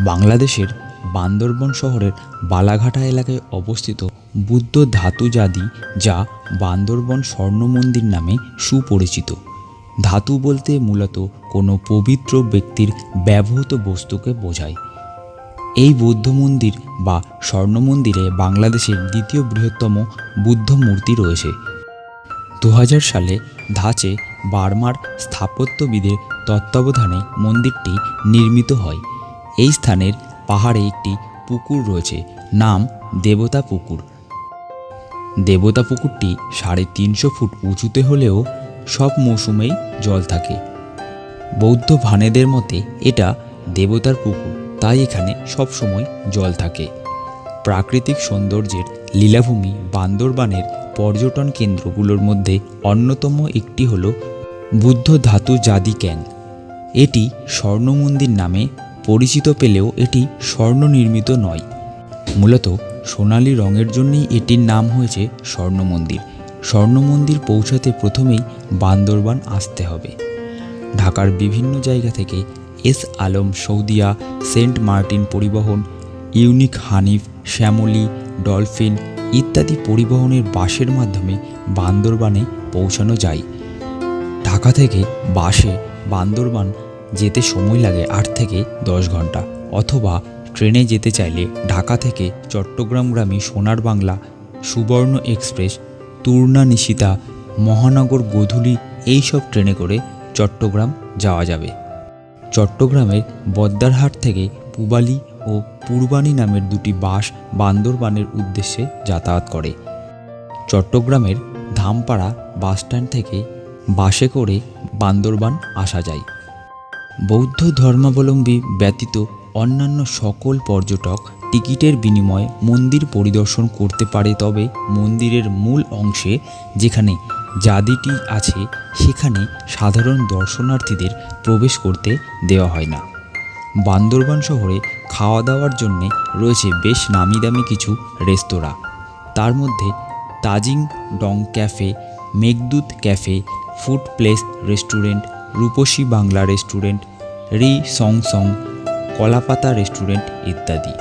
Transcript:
বাংলাদেশের বান্দরবন শহরের বালাঘাটা এলাকায় অবস্থিত বুদ্ধ ধাতুজাদি যা বান্দরবন স্বর্ণ মন্দির নামে সুপরিচিত। ধাতু বলতে মূলত কোনো পবিত্র ব্যক্তির ব্যবহৃত বস্তুকে বোঝায়। এই বৌদ্ধ মন্দির বা স্বর্ণ মন্দিরে বাংলাদেশের দ্বিতীয় বৃহত্তম বুদ্ধ মূর্তি রয়েছে। দু হাজার সালে ধাঁচে বার্মার স্থাপত্যবিদের তত্ত্বাবধানে মন্দিরটি নির্মিত হয়। এই স্থানের পাহাড়ে একটি পুকুর রয়েছে, নাম দেবতা পুকুর। দেবতা পুকুরটি সাড়ে তিনশো ফুট উঁচুতে হলেও সব মৌসুমেই জল থাকে। বৌদ্ধ ভানেদের মতে এটা দেবতার পুকুর, তাই এখানে সব সময় জল থাকে। প্রাকৃতিক সৌন্দর্যের লীলাভূমি বান্দরবানের পর্যটন কেন্দ্রগুলোর মধ্যে অন্যতম একটি হল বুদ্ধ ধাতু জাদি ক্যাং এটি স্বর্ণমন্দির নামে পরিচিত পেলেও এটি স্বর্ণ নির্মিত নয়। মূলত সোনালি রঙের জন্যই এটির নাম হয়েছে স্বর্ণ মন্দির স্বর্ণ মন্দির পৌঁছাতে প্রথমেই বান্দরবান আসতে হবে। ঢাকার বিভিন্ন জায়গা থেকে S Alam, Saudia, Saint Martin পরিবহন, ইউনিক হানিফ, শ্যামলি, ডলফিন ইত্যাদি পরিবহনের বাসের মাধ্যমে বান্দরবানে পৌঁছানো যায়। ঢাকা থেকে বাসে বান্দরবান যেতে সময় লাগে আট থেকে দশ ঘণ্টা। অথবা ট্রেনে যেতে চাইলে ঢাকা থেকে চট্টগ্রামগ্রামী সোনার বাংলা, সুবর্ণ এক্সপ্রেস তুর্না নিশিতা, মহানগর গোধূলি এইসব ট্রেনে করে চট্টগ্রাম যাওয়া যাবে। চট্টগ্রামের বদ্দারহাট থেকে পুবালি ও পূর্বানী নামের দুটি বাস বান্দরবানের উদ্দেশ্যে যাতায়াত করে। চট্টগ্রামের ধামপাড়া বাসস্ট্যান্ড থেকে বাসে করে বান্দরবান আসা যায়। বৌদ্ধ ধর্মাবলম্বী ব্যতীত অন্যান্য সকল পর্যটক টিকিটের বিনিময়ে মন্দির পরিদর্শন করতে পারে তবে মন্দিরের মূল অংশে যেখানে জাদিটি আছে, সেখানে সাধারণ দর্শনার্থীদের প্রবেশ করতে দেওয়া হয় না। বান্দরবান শহরে খাওয়া দাওয়ার জন্যে রয়েছে বেশ নামি দামি কিছু রেস্তোরাঁ। তার মধ্যে Tajing Dong cafe Meghdoot cafe, food place restaurant, Rupashi Bangla restaurant Ri Sang Sang Kolapata restaurant ইত্যাদি।